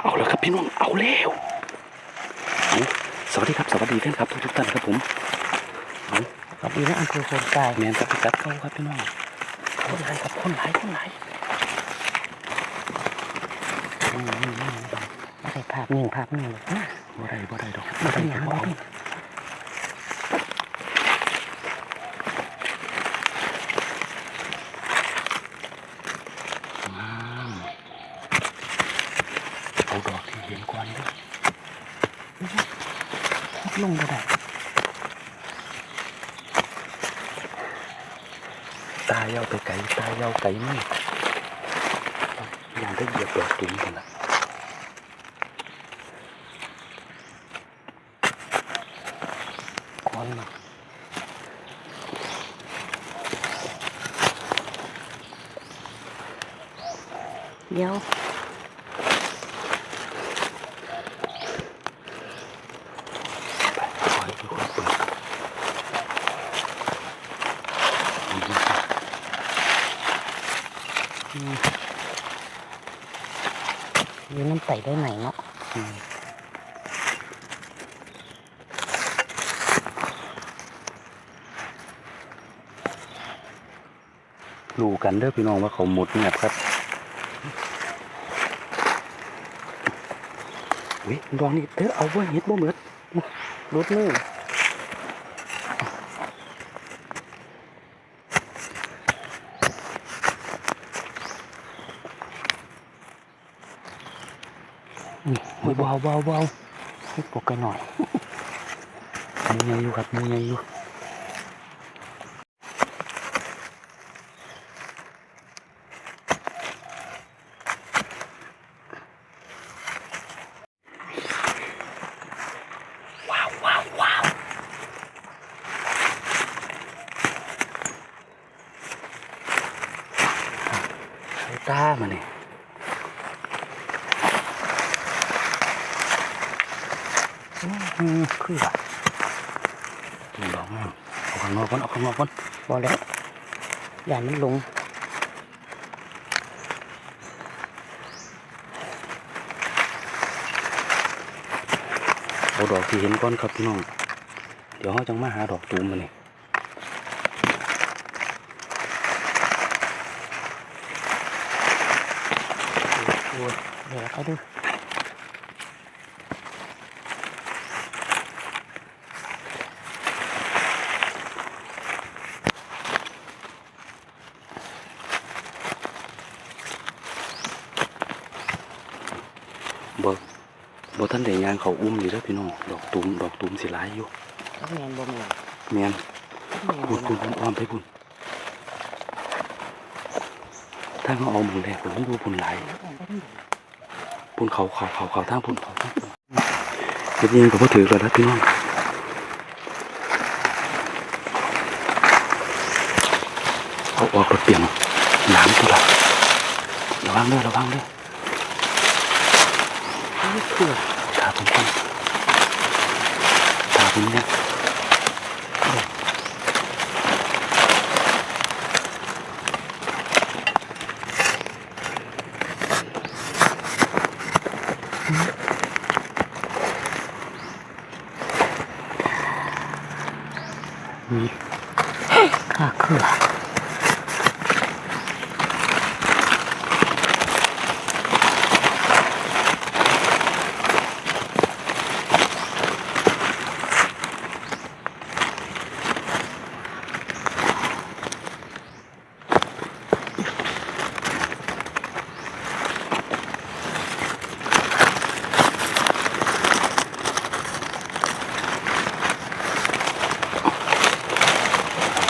เอาแล้วครับพี่น้องเอาแล้วเอาสวัสดีครับสวัสดีแฟนครับทุกทุกๆท่านครับผมเอาสวัสดีนะอันคือคนกายแมนกับพี่กัดเข้าครับพี่น้องคนหลายครับคนหลายคนหลายไม่ได้ภาพหนึ่งภาพหนึ่งนะบ่ได้บ่ได้ดอกมาบ่เป็ได้นอย่างบ่ไร เอาอืมเอาดอกที่ เห็นก่อนเด้วยลงก็ได้ตายเอาไปไก่ตายเอาไก่ไม่ยังได้เหยียบดอกตุ้มกันละก่อนมาเดี๋ยว ไปคอยดูคนเปิดอืม อยู่น้ำ ใส่ได้ไหนเนาะรู้กันเด้อพี่น้องว่าเขาหมดเงียบครับอุ้ยดองนี่เด้อเอาไว้เฮ็ดบ่เหมือดรถมือ อุ้ย เบาเบาเบาให้ปลุกกันหน่อยมีไงอยู่ครับมีไงอยู่ว้าวว้าวว้าวใช้ตามาเนี่ย อืม คือว่าดูดอกมั่งเอาข้างนอกก่อนเอาข้างนอกก่อนบอแล้วอย่ามันลงเอาดอกที่เห็นก่อนครับพี่น้อง เดี๋ยวเขาจังมาหาดอกตูมมาเนี่ยโอ้ยเดี๋ยวเขาดู บ่ บ่ท่านได้ยางเขาอุ้มอยู่แล้วพี่น้องดอกตูมดอกตูมสิหลายอยู่แมนบ่แมนแม่นแมนพูดพูดพูดอ้อมไปพุ่นถ้าเขาเอาหมึงแดกผมดูพุ่นหลายพุ่นเขาเขาเขาเขาทางพุ่นเขาทางพุ่นเฮ็ดยังก็บ่ถือแล้วนะพี่น้องเอาออกรถเปลี่ยนน้ำตัวละระวังเด้อระวังเด้อนี่ คือตาผมก่อนตาผมเนี่ยมี ข้าคือ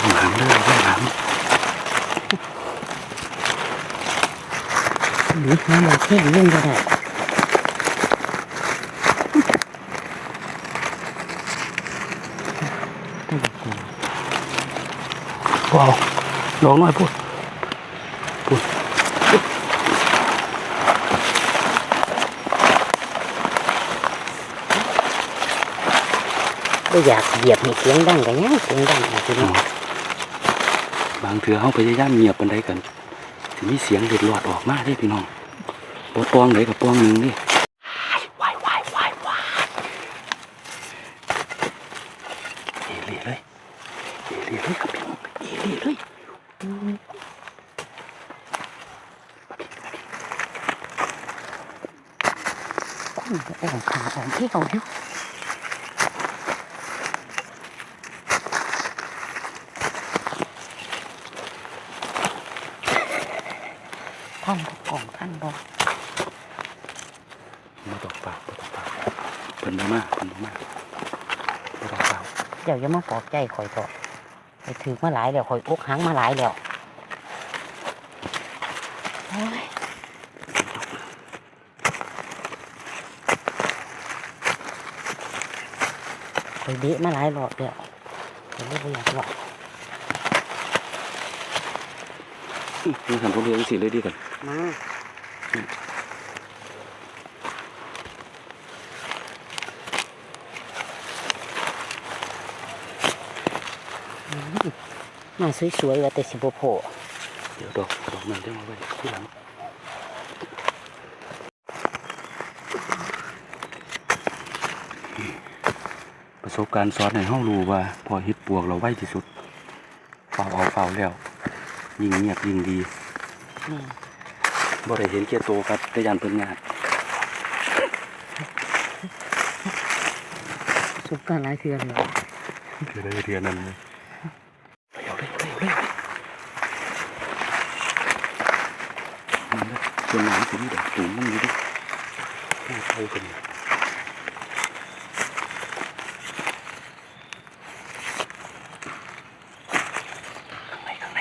ข้างหลังเด้อข้างหลัง หรือน้ำมันเท่เล่นก็ได้ว้าวลองหน่อยพูดพูดก็อยากเหยียบให้เสียงดังกันยังเสียงดังอะพี่น้องบางเถื่อเขาพยายามเงียบปันใดกันถึง มีเสียงเด็ดหลอดออกมากเลยพี่น้องบดปองเลยกับปองหนึ่งนี่วายวายวายวายเอรีเลยเอรีเลยครับพี่น้องเอรีเลยคุณจะแอบขาของที่เขาอยู่ ท่านบ่กล่องท่านบ่มาตกปากมาตกปากเพิ่นบ่มาเพิ่นบ่มาบ่ตกปากเดี๋ยวอย่ามาปลอบใจข่อยเถอะข่อยถือมาหลายแล้วข่อยอกหังมาหลายแล้วโอ้ยข่อยเดะมาหลายรอบแล้วข่อยเลยบ่อยากบอกนี่หันพวกเรียนสิเลยดีกัน มาอืมมาสวยๆว่าแต่สิบ่โผล่เดี๋ยวดอกดอกนั้นเดี๋ยวเอาไว้ที่หลังประสบการณ์สอนให้เฮารู้ว่า พอเฮ็ดปวกเราไวที่สุดเฝ้าเอาเฝ้าแล้ว ยิ่งเงียบยิ่งดีนี่ บ่ได้เห็นเกียรโตครับแต่ยานเพิ่นงาดประสบการณ์หลายเทื่อแล้วเทื่อใดเทื่อนั้นเลยเอาเลยเอาเลยเอาเลยส่วนน้ำสิมีดอกตูมมันมีดิให้เข้ากัน ข้างในข้างใน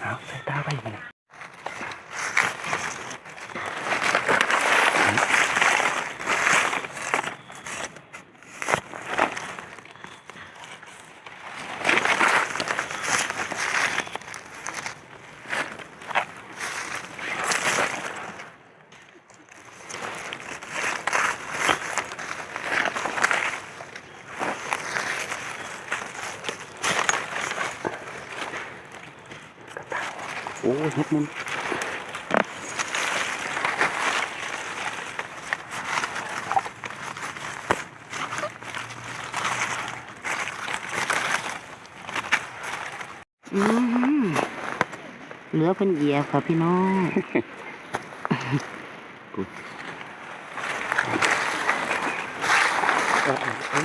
เอาใส่ตาไปมันย โอ้ยเฮ็ดมุน嗯อืมเหลือเพิ่นเหยียบค่ะพี่น้อง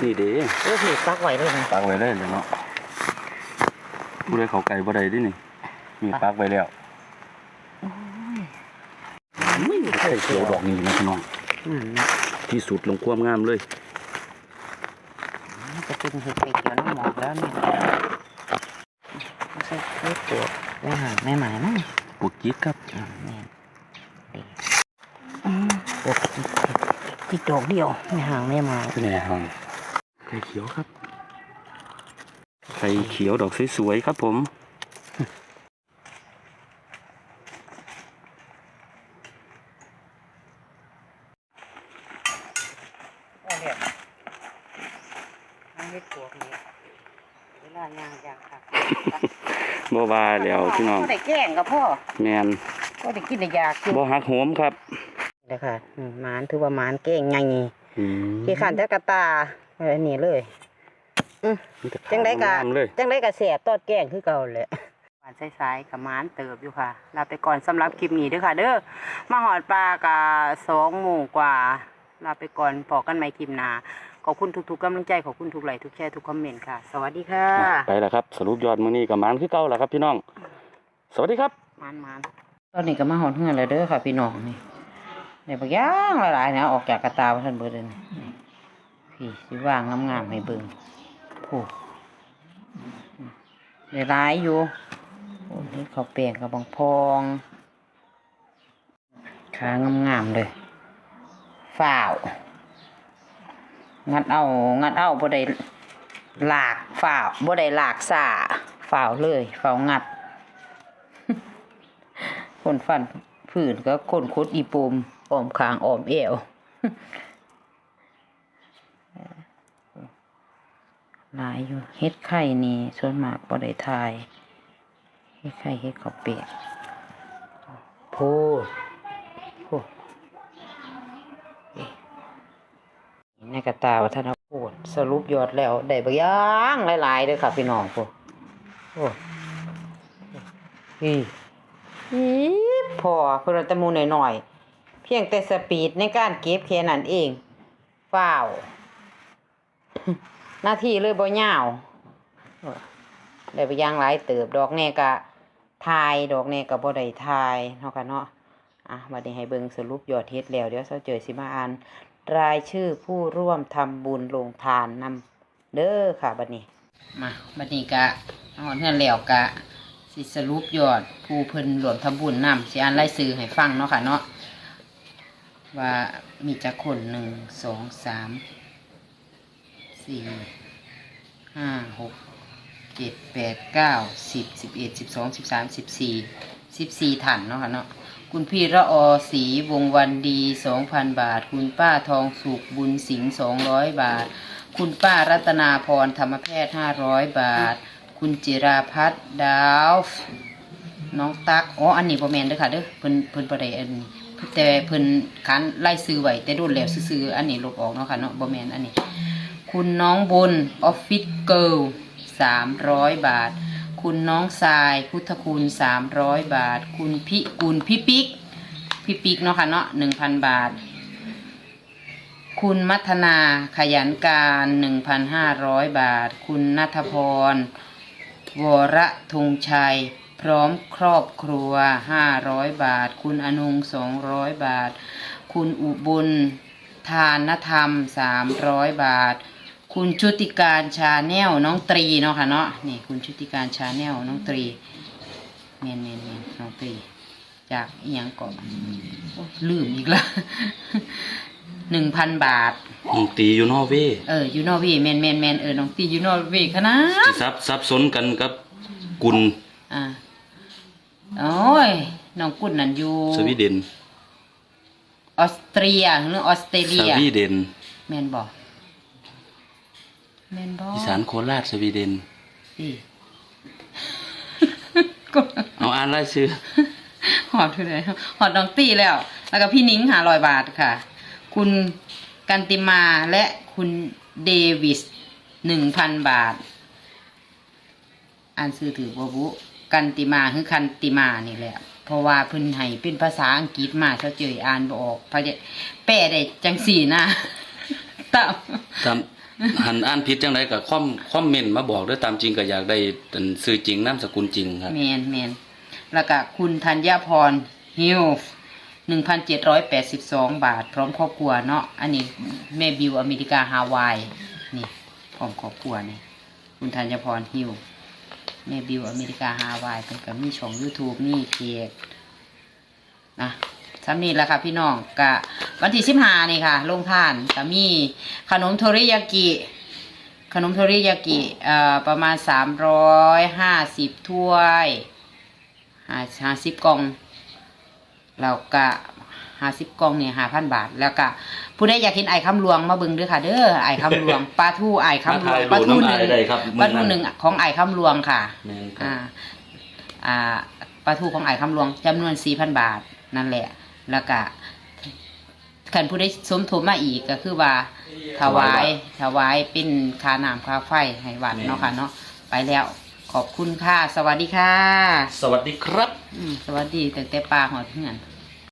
นี่เด้เออพี่ปักไว้เลยนะปักไว้เลยเลยเนาะผู้ใดเขาไก่บ่ได้ดินี่มีปักไว้แล้ว ไข่เขียวดอกนี้นะพี่น้องนั่นนะที่สุดลงความงามเลยจะเป็นเห็ดไข่เขียวน้ำหมอกแล้วเนี่ยไม่ใช่เห็ดปวกแล้วหาแม่หมายมั้งปวกกิ๊กครับอ่าแม่นดีอืมปวกจิกจิกดอกเดียวไม่ห่างแม่หมายเป็นไงห้องไข่เขียวครับไข่เขียวดอกสวยๆครับผม โอ้เดี๋ยวมันเห็ดปวกเนี่ยเว ลายางยางค่ะบ่ว่าแล้วพี่น้องก็ได้แกล้งกับพ่อแมนก็ได้กินได้อยากกินบ่หักโหมครับเลยค่ะอืมหมานถือว่าหมานเก่งไงอืมขี้ขันจักรตาอะไรนี่เลยมีแต่จังได้กะขาวงามเลยจังได้กะเสียบตอดแกล้งคือเก่าเลยหวานใสๆกับหมานเติบอยู่ค่ะลาไปก่อนสำหรับคลิปนี้เด้อค่ะ เด้อมาหอดปลากะสองโมงกว่าลาไปก่อนพอกันใหม่คลิปหน้า ขอบคุณทุกๆกำลังใจขอบคุณทุกไลค์ทุกแชร์ทุกคอมเมนต์ค่ะ สวัสดีค่ะไปแล้วครับ สรุปยอดมื้อนี้กับหมานคือเก่าแล้วครับ พี่น้อง สวัสดีครับหมานหมานตอนนี้ก็มาหอดเฮือนแล้วเด้อค่ะ พี่น้องนี่เดี๋ยวบางอย่างหลายๆนะออกจากกระตาท่านเบิดเลยนี่พี่สิว่างงามๆให้เบิ่งโอ้เดี๋ยวร้ายอยู่โอ้นี่เขาวเปลี่ยนกับบางพองขางามๆเลยฝ่าว งัดเอางัดเอาบ่ได้หลากฝ่าวบ่ได้หลากสาฝ่าวเลยฝ่าวงัด คนฟันผืนก็คนคุดอีปูมอ้อมคางอ้อมเอวหลายอยู่เฮ็ดไข่นี่ส่วนมากบ่ได้ทายเฮ็ดไข่เฮ็ดข้าวเปียกโพดโพด ในกระตาวัฒนโพดสรุปยอดแล้ว ได้บางอย่างหลายๆเด้อค่ะพี่น้องโพดโอ้พี่อีพอเพิ่นเอาแตะมูหน่อยๆเพียงแต่สปีดในการเก็บแค่นั้นเองฝ้าวหน้าที่เลยบ่ยาวเออได้ไปย่างหลายเติบดอกแน่กะทายดอกแน่กะบ่ได้ทายเนาะค่ะเนาะอะบัดนี้ให้เบิ่งสรุปยอดเฮ็ดแล้วเดี๋ยวเซาเจอสิมาอ่าน รายชื่อผู้ร่วมทำบุญลงทานนำเด้อค่ะบัดนี้ มาบัดนี้กะฮอดเฮือนแล้วกะ สิสรุปยอดผู้เพิ่นรวมทำบุญนำสิอ่านรายชื่อให้ฟังเนาะค่ะเนาะว่ามีจักคนหนึ่งสองสามสี่ห้าหกเจ็ดแปดเก้าสิบสิบเอ็ดสิบสองสิบสามสิบสี่สิบสี่ถันเนาะค่ะเนาะ คุณพี่ระอศีวงวันดีสองพันบาท คุณป้าทองสุขบุญสิงสองร้อยบาท คุณป้ารัตนาพรธรรมแพทย์ห้าร้อยบาท คุณจิราพัฒน์ดาวฟน้องตักอ๋ออันนี้บ่แมนเด้อค่ะเด้อเพิ่นเพิ่นบ่ได้อันนี้แต่เพิ่นคันไล่ซื้อไว้แต่โดนแล้วซื้ออันนี้ลบออกเนาะค่ะเนาะบ่แมนอันนี้ คุณน้องบนออฟฟิศเกิล300บาท คุณน้องทรายพุทธคุณ300บาท คุณพิกุลพี่ปิ๊กพี่ปิ๊กเนาะค่ะเนาะ1,000บาท คุณมัทนาขยันการ1,500บาท คุณนัทพร วรธงชัย พร้อมครอบครัว500บาท คุณอนุง200บาท คุณอุบุลทานธรรม300บาท คุณชุติการชาแนลน้องตรีเนาะค่ะเนาะนี่คุณชุติการชาแนลน้องตรีเมนเมนเมนน้องตรี จากอีหยังก่อนโอ้ยลืมอีกละหนึ่งพันบาท น้องตีอยู่นอร์เวย์เออยูนอร์เวย์แมนแมนแมนเออน้องตียูนอร์เวย์ขนาดสิซับซับสนกันกับกุลอ่าโอ้ยน้องกุ่นนั่นอยู่สวีเดนออสเตรียหรือออสเตรสเลียวีเดนแมนบอก แมนบอกอีสานโคราชสวีเดนสิก็เอาอ่านรายชื่อหอดเท่าไหร่หอดน้องตีแล้ว แล้วก็พี่นิ้งหาลอยบาทค่ะ คุณกันติมาและคุณเดวิสหนึ่งพันบาท อ่านซื้อถือบ่บุกันติมาคือคันติมานี่แหละ เพราะว่าเพิ่นให้เป็นภาษาอังกฤษมาเจ้าเจยอ่านบ่ออกพะเดแปลได้จังสี่นะตามตาม หันอ่านผิดจังไดก็คอมคอมเมนต์มาบอกด้อตามจริงก็อยากได้อันชื่อจริงนามสกุลจริงครับแมนแมนแล้วก็คุณธัญญาพรฮิลหนึ่งพันเจ็ดร้อยแปดสิบสองบาท พร้อมครอบครัวเนาะอันนี้แม่บิวอเมริกาฮาวายนี่พร้อมครอบครัวนี่คุณธัญพรฮิลแม่บิวอเมริกาฮาวายเป็นกับมีช่อง YouTube นี่เพจนะสำนี้แหละค่ะพี่น้องกะ วันที่สิบห้านี่ค่ะลงทานก็มีขนมโทริยากิ ขนมโทริยากิเอ่อประมาณสามร้อยห้าสิบถ้วยห้าห้าสิบกล่องแล้วก็ห้าสิบกล่องเนี่ยห้าพันบาท แล้วก็ผู้ใดอยากเห็นไอ้คำหลวงมาเบิ่งเด้วยค่ะ เด้อไอ้คำหลวงปลาทูไอ้คำหลวงปลาทูหนึ่งได้ครับปลาทูหนึ่งของไอ้คำหลวงค่ะแม่นครัอ่าบอ่าปลาทูของไอ้คำหลวงจำนวนสี่พันบาทนั่นแหละ แล้วก็ ขันผู้ได้สมทบมาอีกก็คือว่า ถวาย ถวายเป็นค่าน้ำค่าไฟให้วัดเนาะค่ะเนาะไปแล้ว ขอบคุณค่ะ สวัสดีค่ะ สวัสดีครับ อืมสวัสดีแต่แต่ปลาหอดเพื่อน